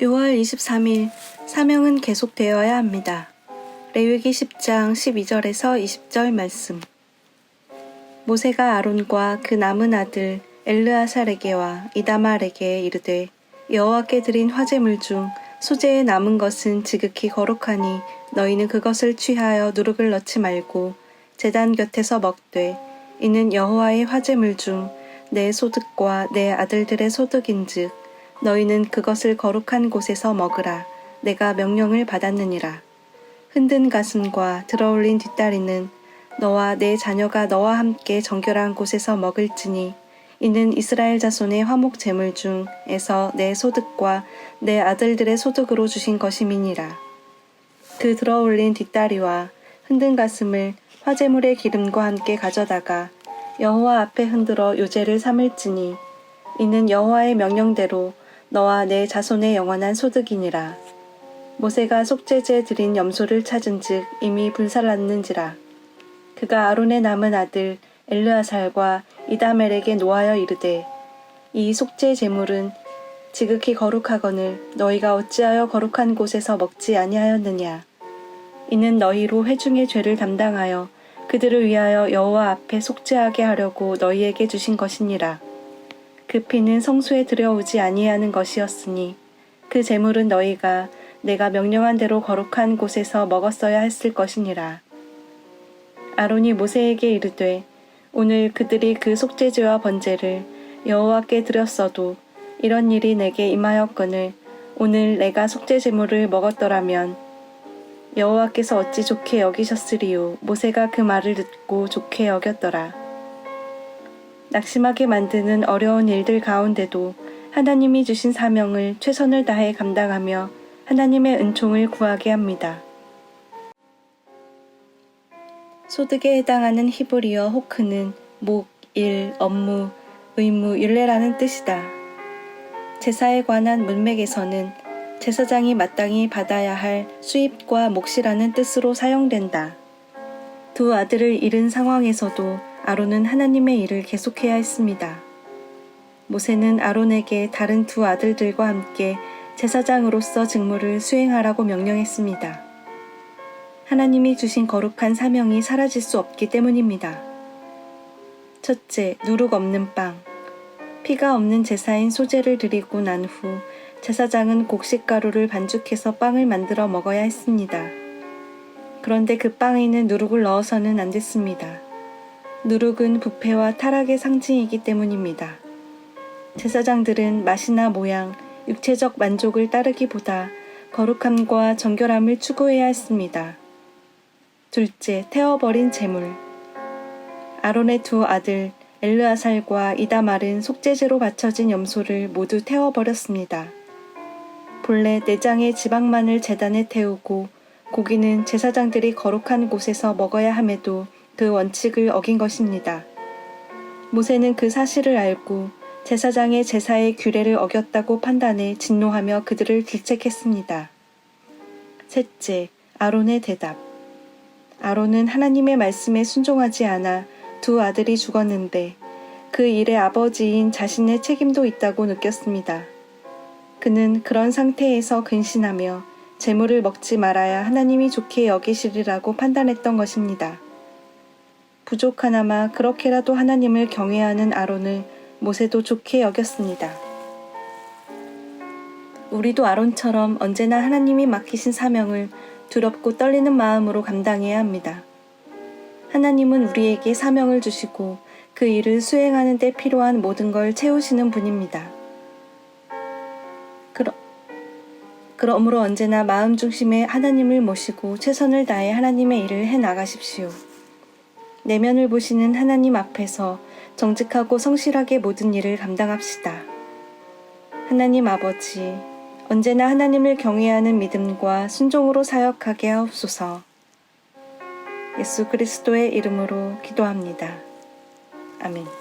6월 23일 사명은 계속되어야 합니다. 레위기 10장 12절에서 20절 말씀. 모세가 아론과 그 남은 아들 엘르아살에게와 이다말에게 이르되 여호와께 드린 화제물 중 소재에 남은 것은 지극히 거룩하니 너희는 그것을 취하여 누룩을 넣지 말고 제단 곁에서 먹되 이는 여호와의 화제물 중 내 소득과 내 아들들의 소득인즉 너희는 그것을 거룩한 곳에서 먹으라 내가 명령을 받았느니라 흔든 가슴과 들어올린 뒷다리는 너와 내 자녀가 너와 함께 정결한 곳에서 먹을지니 이는 이스라엘 자손의 화목 제물 중에서 내 소득과 내 아들들의 소득으로 주신 것임이니라. 그 들어올린 뒷다리와 흔든 가슴을 화제물의 기름과 함께 가져다가 여호와 앞에 흔들어 요제를 삼을지니 이는 여호와의 명령대로 너와 내 자손의 영원한 소득이니라. 모세가 속죄제 드린 염소를 찾은즉 이미 불살랐는지라. 그가 아론의 남은 아들 엘르아살과 이다멜에게 노하여 이르되 이 속죄 제물은 지극히 거룩하거늘 너희가 어찌하여 거룩한 곳에서 먹지 아니하였느냐 이는 너희로 회중의 죄를 담당하여 그들을 위하여 여호와 앞에 속죄하게 하려고 너희에게 주신 것이니라 그 피는 성소에 들여오지 아니하는 것이었으니 그 제물은 너희가 내가 명령한 대로 거룩한 곳에서 먹었어야 했을 것이니라. 아론이 모세에게 이르되 오늘 그들이 그 속죄제와 번제를 여호와께 드렸어도 이런 일이 내게 임하였거늘 오늘 내가 속죄 제물을 먹었더라면 여호와께서 어찌 좋게 여기셨으리요? 모세가 그 말을 듣고 좋게 여겼더라 낙심하게 만드는 어려운 일들 가운데도 하나님이 주신 사명을 최선을 다해 감당하며 하나님의 은총을 구하게 합니다. 소득에 해당하는 히브리어 호크는 목, 일, 업무, 의무, 윤례라는 뜻이다. 제사에 관한 문맥에서는 제사장이 마땅히 받아야 할 수입과 몫이라는 뜻으로 사용된다. 두 아들을 잃은 상황에서도 아론은 하나님의 일을 계속해야 했습니다. 모세는 아론에게 다른 두 아들들과 함께 제사장으로서 직무를 수행하라고 명령했습니다. 하나님이 주신 거룩한 사명이 사라질 수 없기 때문입니다. 첫째, 누룩 없는 빵. 피가 없는 제사인 소재를 드리고 난 후 제사장은 곡식가루를 반죽해서 빵을 만들어 먹어야 했습니다. 그런데 그 빵에는 누룩을 넣어서는 안 됐습니다. 누룩은 부패와 타락의 상징이기 때문입니다. 제사장들은 맛이나 모양, 육체적 만족을 따르기보다 거룩함과 정결함을 추구해야 했습니다. 둘째, 태워버린 재물. 아론의 두 아들 엘르아살과 이다말은 속죄제로 바쳐진 염소를 모두 태워버렸습니다. 본래 내장의 지방만을 재단에 태우고 고기는 제사장들이 거룩한 곳에서 먹어야 함에도 그 원칙을 어긴 것입니다. 모세는 그 사실을 알고 제사장의 제사의 규례를 어겼다고 판단해 진노하며 그들을 질책했습니다. 셋째, 아론의 대답. 아론은 하나님의 말씀에 순종하지 않아 두 아들이 죽었는데 그 일의 아버지인 자신의 책임도 있다고 느꼈습니다. 그는 그런 상태에서 근신하며 재물을 먹지 말아야 하나님이 좋게 여기시리라고 판단했던 것입니다. 부족하나마 그렇게라도 하나님을 경외하는 아론을 모세도 좋게 여겼습니다. 우리도 아론처럼 언제나 하나님이 맡기신 사명을 두렵고 떨리는 마음으로 감당해야 합니다. 하나님은 우리에게 사명을 주시고 그 일을 수행하는 데 필요한 모든 걸 채우시는 분입니다. 그러, 그러므로 언제나 마음 중심에 하나님을 모시고 최선을 다해 하나님의 일을 해 나가십시오. 내면을 보시는 하나님 앞에서 정직하고 성실하게 모든 일을 감당합시다. 하나님 아버지, 언제나 하나님을 경외하는 믿음과 순종으로 사역하게 하옵소서. 예수 그리스도의 이름으로 기도합니다. 아멘.